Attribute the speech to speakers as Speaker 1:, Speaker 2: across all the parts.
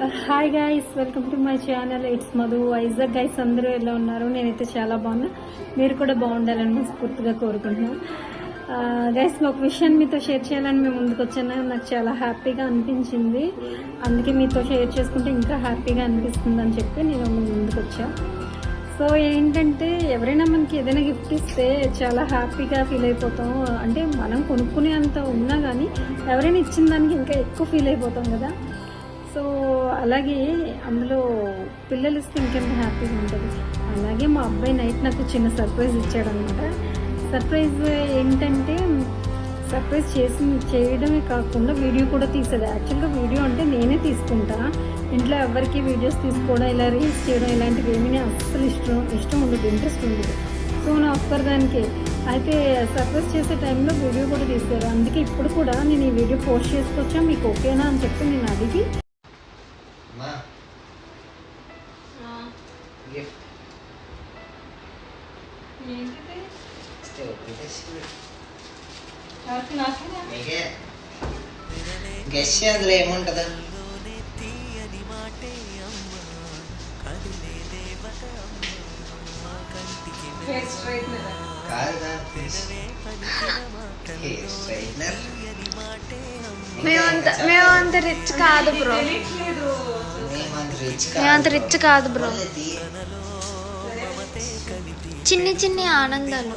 Speaker 1: Hi guys welcome to my channel it's Madhu Vizag guys అందరూ ఎలా ఉన్నారు? నేనైతే చాలా బాగున్నా. మీరు కూడా బాగుండాలని మనస్ఫూర్తిగా కోరుకుంటున్నాను గైస్ ఒక విషయం మీతో షేర్ చేయాలని మేము ముందుకు వచ్చాను. నాకు చాలా హ్యాపీగా అనిపించింది. అందుకే మీతో షేర్ చేసుకుంటే ఇంకా హ్యాపీగా అనిపిస్తుంది అని చెప్పి నేను ముందుకు వచ్చాను సో ఏంటంటే ఎవరైనా మనకి ఏదైనా గిఫ్ట్ ఇస్తే చాలా హ్యాపీగా ఫీల్ అయిపోతాం. అంటే మనం కొనుక్కునే అంత ఉన్నా కానీ ఎవరైనా ఇచ్చిన దానికి ఇంకా ఎక్కువ ఫీల్ అయిపోతాం కదా. అలాగే అందులో పిల్లలు ఇస్తే ఇంకెంత హ్యాపీగా ఉంటుంది. అలాగే మా అబ్బాయి నైట్ నాకు చిన్న సర్ప్రైజ్ ఇచ్చాడనమాట. సర్ప్రైజ్ ఏంటంటే సర్ప్రైజ్ చేసి చేయడమే కాకుండా వీడియో కూడా తీసేది యాక్చువల్గా వీడియో అంటే నేనే తీసుకుంటా. ఇంట్లో ఎవరికి వీడియోస్ తీసుకోవడం ఇలా రీల్స్ చేయడం ఇలాంటివి ఏమీ అస్సలు ఇష్టం ఇష్టం ఉండదు ఇంట్రెస్ట్ ఉండదు. సో నా ఒక్కరి దానికి అయితే సర్ప్రైజ్ చేసే టైంలో వీడియో కూడా తీశారు. అందుకే ఇప్పుడు కూడా నేను ఈ వీడియో పోస్ట్ చేసుకొచ్చా మీకు ఓకేనా అని చెప్పి నేను అడిగి
Speaker 2: అమ్మా గిఫ్ట్ ఇస్తే ఒప్పేసి మీకే గెస్ అందులో ఏముంటుందా?
Speaker 3: మేమంత రిచ్ కాదు బ్రో
Speaker 2: మేమంత రిచ్
Speaker 3: మేమంత రిచ్ కాదు బ్రో చిన్ని చిన్ని ఆనందాలు.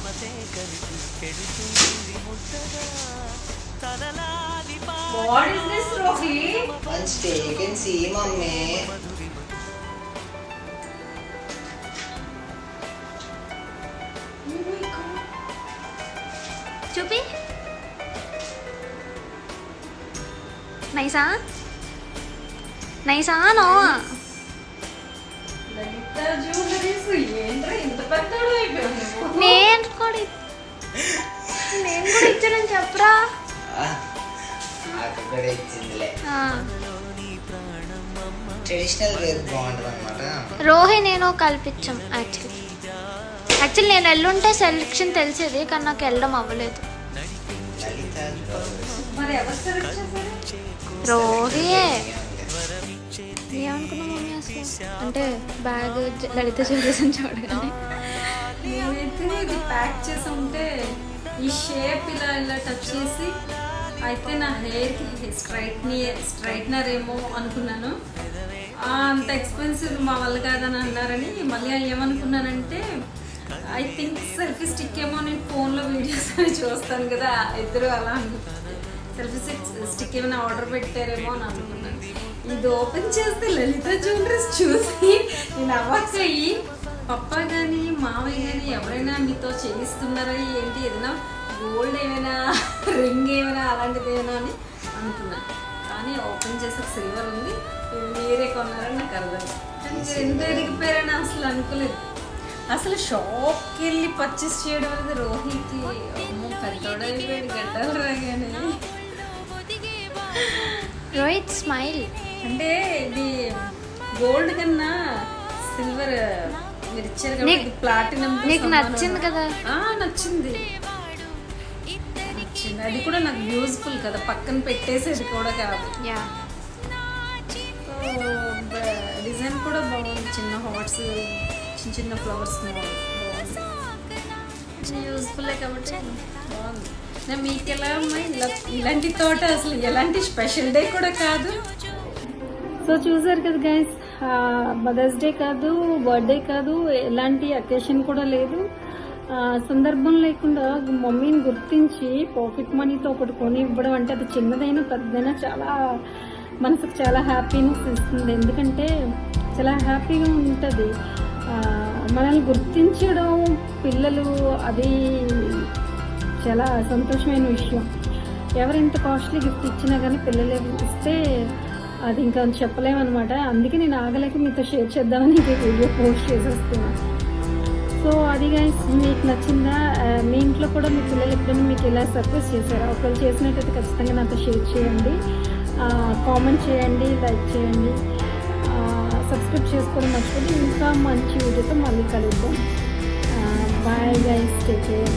Speaker 3: అనుకోకు అన్- చెప్ నీమా
Speaker 2: రాగాలి పీకలు
Speaker 3: ఇప్పొచ్చు కదా మమ్మీ
Speaker 2: మంచి టేకెన్ సీ మమ్మీ
Speaker 3: చూపి నైసా నైసా నో నేను కూడా ఇ- నేను కూడా ఇచ్చానని చెప్పరా?
Speaker 2: అక్కడ కూడా ఇచ్చిందిలే.
Speaker 3: ఆ.
Speaker 2: ట్రెడిషనల్ వేర్ బాగుంటుంది అనమాట
Speaker 3: రోహి నేను కల్పించాం యాక్చువల్లీ యాక్చువల్లీ నేను ఎల్లుంటే సెలెక్షన్ తెలిసేది కానీ నాకు వెళ్ళడం అవ్వలేదు. రోహియే ఏమనుకున్నా మమ్మీ అసలు? అంటే బ్యాగ్ లలిత అని చూడగానే.
Speaker 1: నేనైతే ఇది ప్యాక్ చేసి ఉంటే ఈ షేప్ ఇలా ఇలా టచ్ చేసి అయితే నా హెయిర్కి స్ట్రైట్ని స్ట్రైట్నర్ ఏమో అనుకున్నాను. అంత ఎక్స్పెన్సివ్ మా వాళ్ళు కాదని అన్నారని మళ్ళీ ఏమనుకున్నానంటే ఐ థింక్ సెల్ఫీ స్టిక్ ఏమో నేను ఫోన్లో వీడియోస్ అని చూస్తాను కదా ఇద్దరు అలా అనుకుంటాను సెల్ఫీ స్టిక్ స్టిక్ ఏమైనా ఆర్డర్ పెట్టారేమో అని అనుకున్నాను. ఇది ఓపెన్ చేస్తే లలిత జ్యువెలరీస్ చూసి నేను అవ్వక్కయ్యి. పప్ప కానీ మావయ్య కానీ ఎవరైనా మీతో చేయిస్తున్నారా ఏంటి? ఏదైనా గోల్డ్ ఏమైనా రింగ్ ఏమైనా అలాంటిది ఏమైనా అని అనుకున్నాను కానీ ఓపెన్ చేసే సిల్వర్ ఉంది. మీరే కొన్నారని నాకు అర్థం. కానీ ఎంత ఎదిగిపోయారని అసలు అనుకోలేదు. అసలు షాప్కి వెళ్ళి పర్చేస్ చేయడం అనేది రోహిత్కి అమ్మో పెద్దోడైపోయాడు గడ్డలు రాగానే.
Speaker 3: రోహిత్ స్మైల్
Speaker 1: అంటే ఇది గోల్డ్ కన్నా సిల్వర్ మీరు ఇచ్చారు కాబట్టి ప్లాటినం
Speaker 3: నీకు నచ్చింది కదా?
Speaker 1: నచ్చింది. నచ్చింది. అది కూడా నాకు యూజ్ఫుల్ కదా. పక్కన పెట్టేసేది కూడా కాదు.
Speaker 3: యా
Speaker 1: డిజైన్ కూడా బాగుంది. చిన్న హార్ట్స్ చిన్న చిన్న ఫ్లవర్స్ బాగుంది. యూజ్ఫుల్ కాబట్టి బాగుంది. మీకు ఎలా అమ్మాయి? ఇలా ఇలాంటి తోట అసలు ఎలాంటి స్పెషల్ డే కూడా కాదు. సో చూసారు కదా గైస్ మదర్స్ డే కాదు బర్త్డే కాదు ఎలాంటి అకేషన్ కూడా లేదు. సందర్భం లేకుండా మమ్మీని గుర్తించి పాకెట్ మనీతో ఒకటి కొని ఇవ్వడం అంటే అది చిన్నదైనా పెద్దదైనా చాలా మనసుకు చాలా హ్యాపీనెస్ ఇస్తుంది. ఎందుకంటే చాలా హ్యాపీగా ఉంటుంది. మనల్ని గుర్తించడం పిల్లలు అది చాలా సంతోషమైన విషయం. ఎవరు ఇంత కాస్ట్లీ గిఫ్ట్ ఇచ్చినా కానీ పిల్లలు ఇస్తే అది ఇంకా చెప్పలేమన్నమాట. అందుకే నేను ఆగలేక మీతో షేర్ చేద్దామని వీడియో పోస్ట్ చేసేస్తున్నా. సో అది గైస్ మీకు నచ్చిందా? మీ ఇంట్లో కూడా మీ పిల్లలు ఎప్పుడైనా మీకు ఇలా సర్ప్రైజ్ చేశారా? ఒకవేళ చేసినట్టయితే ఖచ్చితంగా నాతో షేర్ చేయండి. కామెంట్ చేయండి లైక్ చేయండి. సబ్స్క్రైబ్ చేసుకోవడం మర్చిపోతే ఇంకా మంచి వీడియోతో మళ్ళీ కలుద్దాం. Bye guys take care